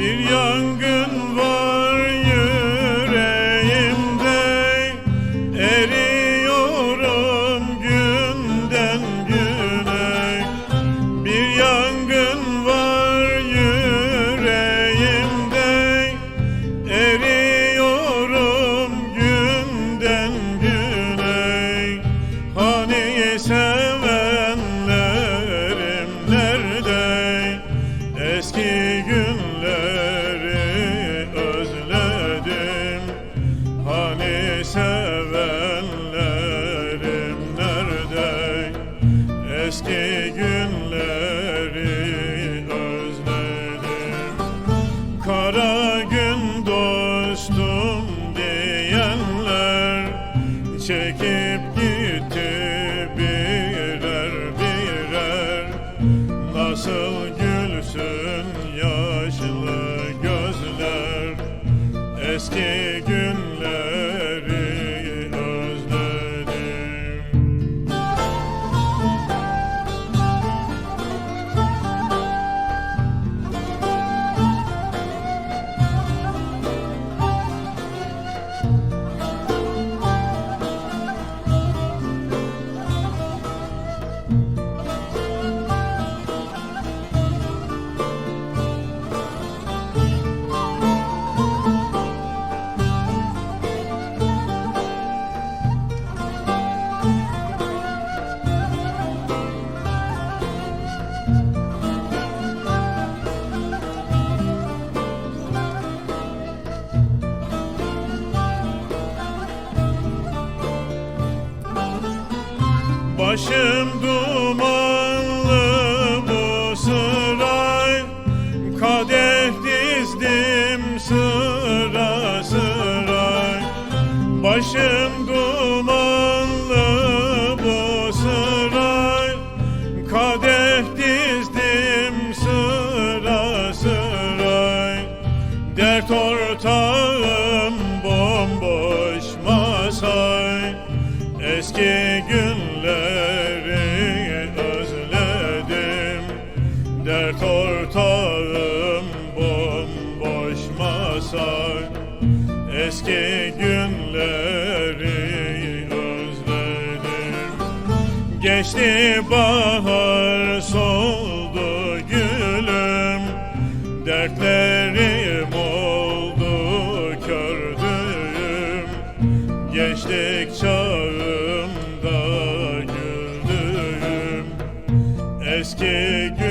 Bir yangın var yüreğimde Eriyorum günden güne. Bir yangın var yüreğimde Eriyorum günden güne. Hani sevenlerim nerede? Eski Çekip gitti birer birer. Nasıl gülsün yaşlı gözler? Eski günleri Başım dumanlı bu sıra Kadeh dizdim sıra sıra Başım dumanlı bu sıra Kadeh dizdim sıra sıra Dert ortağım masa Eski günleri özledim. Geçti bahar soldu gülüm. Dertlerim oldu kördüğüm Gençlik çağımda güldüğüm Eski gün